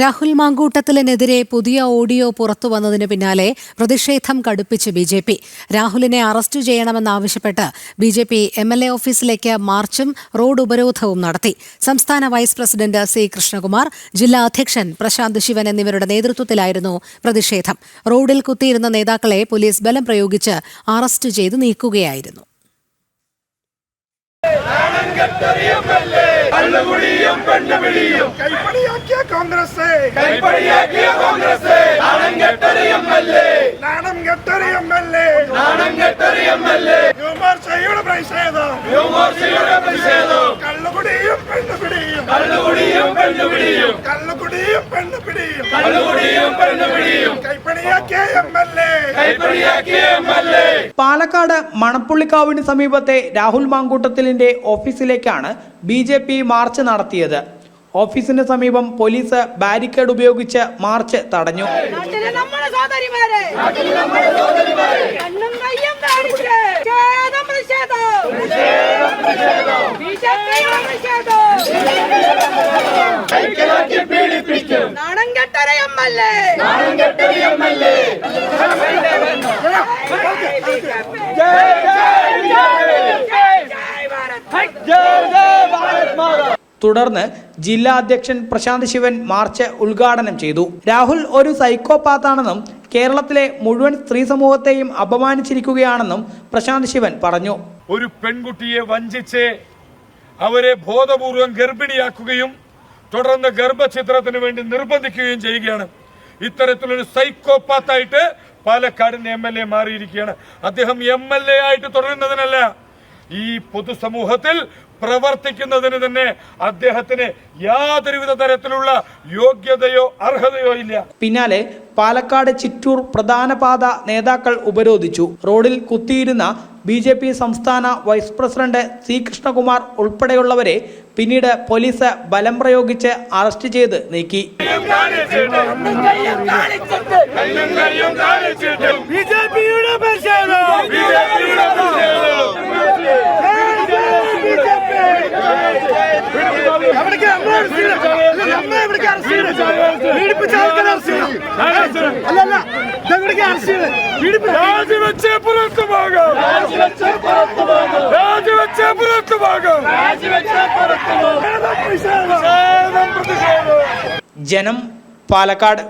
രാഹുൽ മാങ്കൂട്ടത്തിലിനെതിരെ പുതിയ ഓഡിയോ പുറത്തു വന്നതിന് പിന്നാലെ പ്രതിഷേധം കടുപ്പിച്ച് ബി ജെ പി. രാഹുലിനെ അറസ്റ്റ് ചെയ്യണമെന്നാവശ്യപ്പെട്ട് B J P M L A ഓഫീസിലേക്ക് മാർച്ചും റോഡ് ഉപരോധവും നടത്തി. സംസ്ഥാന വൈസ് പ്രസിഡന്റ് സി കൃഷ്ണകുമാർ ജില്ലാ അധ്യക്ഷൻ പ്രശാന്ത് ശിവൻ എന്നിവരുടെ നേതൃത്വത്തിലായിരുന്നു പ്രതിഷേധം. റോഡിൽ കുത്തിയിരുന്ന നേതാക്കളെ പോലീസ് ബലം പ്രയോഗിച്ച് അറസ്റ്റ് ചെയ്ത് നീക്കുകയായിരുന്നു. കൈപ്പണിയാക്കിയ കോൺഗ്രസ് കൈപ്പടിയാക്കിയ കോൺഗ്രസ് നാണം കെട്ടൊരു എം എൽ എ. നാണം കെട്ടൊരു എം എൽ എ. നാണം കെട്ടൊരു എം എൽ എ. യുവമോർച്ചയുടെ പ്രതിഷേധം. യുവമോർച്ചയുടെ പ്രതിഷേധം. കള്ളുകുടിയും പെണ്ണുപിടിയും. കള്ളുകുടിയും പെണ്ണുപിടിയും. കള്ളുകുടിയും പെണ്ണുപിടിയും. കള്ളുകുടിയും പെണ്ണുപിടിയും. കൈപ്പണിയാക്കിയ എം എൽ എ. പാലക്കാട് മണപ്പുള്ളിക്കാവിന് സമീപത്തെ രാഹുൽ മാങ്കൂട്ടത്തിലിന്റെ ഓഫീസിലേക്കാണ് ബി ജെ പി മാർച്ച് നടത്തിയത്. ഓഫീസിന് സമീപം പോലീസ് ബാരിക്കേഡ് ഉപയോഗിച്ച് മാർച്ച് തടഞ്ഞു. നാണം കെട്ടര എം എൽ എ നാണം കെട്ടൊരു എം എൽ എ തുടർന്ന് ജില്ലാ അധ്യക്ഷൻ പ്രശാന്ത് ശിവൻ മാർച്ച് ഉദ്ഘാടനം ചെയ്തു. രാഹുൽ ഒരു സൈക്കോപാത്താണെന്നും കേരളത്തിലെ മുഴുവൻ സ്ത്രീ സമൂഹത്തെയും അപമാനിച്ചിരിക്കുകയാണെന്നും പ്രശാന്ത് ശിവൻ പറഞ്ഞു. ഒരു പെൺകുട്ടിയെ വഞ്ചിച്ച് അവരെ ബോധപൂർവം ഗർഭിണിയാക്കുകയും തുടർന്ന് ഗർഭചിത്രത്തിന് വേണ്ടി നിർബന്ധിക്കുകയും ചെയ്യുകയാണ്. ഇത്തരത്തിലൊരു സൈക്കോപാത്തായിട്ട് പാലക്കാടിന്റെ എം എൽ എ മാറിയിരിക്കുകയാണ്. അദ്ദേഹം എം എൽ എ ആയിട്ട് തുടരുന്നതിനല്ല ഈ പൊതുസമൂഹത്തിൽ പ്രവർത്തിക്കുന്നതിന് തന്നെ അദ്ദേഹത്തിന് യാതൊരുവിധ തരത്തിലുള്ള യോഗ്യതയോ അർഹതയോ ഇല്ല. പിന്നാലെ പാലക്കാട് ചിറ്റൂർ പ്രധാന പാത നേതാക്കൾ ഉപരോധിച്ചു റോഡിൽ കുത്തിയിരുന്ന ബി ജെ പി സംസ്ഥാന വൈസ് പ്രസിഡന്റ് സി കൃഷ്ണകുമാർ ഉൾപ്പെടെയുള്ളവരെ പിന്നീട് പോലീസ് ബലം പ്രയോഗിച്ച് അറസ്റ്റ് ചെയ്ത് നീക്കി ബിജെപിയുടെ അമ്മ ബിജെപിയുടെ ഇവിടേക്ക് അറസ്റ്റ്? ഇതെവിടേക്ക് അറസ്റ്റ് ചെയ്യണം? പീഡിപ്പിച്ച രാജിവെച്ചേ പുറത്തു പോകാം രാജിവെച്ചേ പുറത്തു പോകാം പ്രതിഷേധം പ്രതിഷേധം പ്രതിഷേധം. ജനം പാലക്കാട്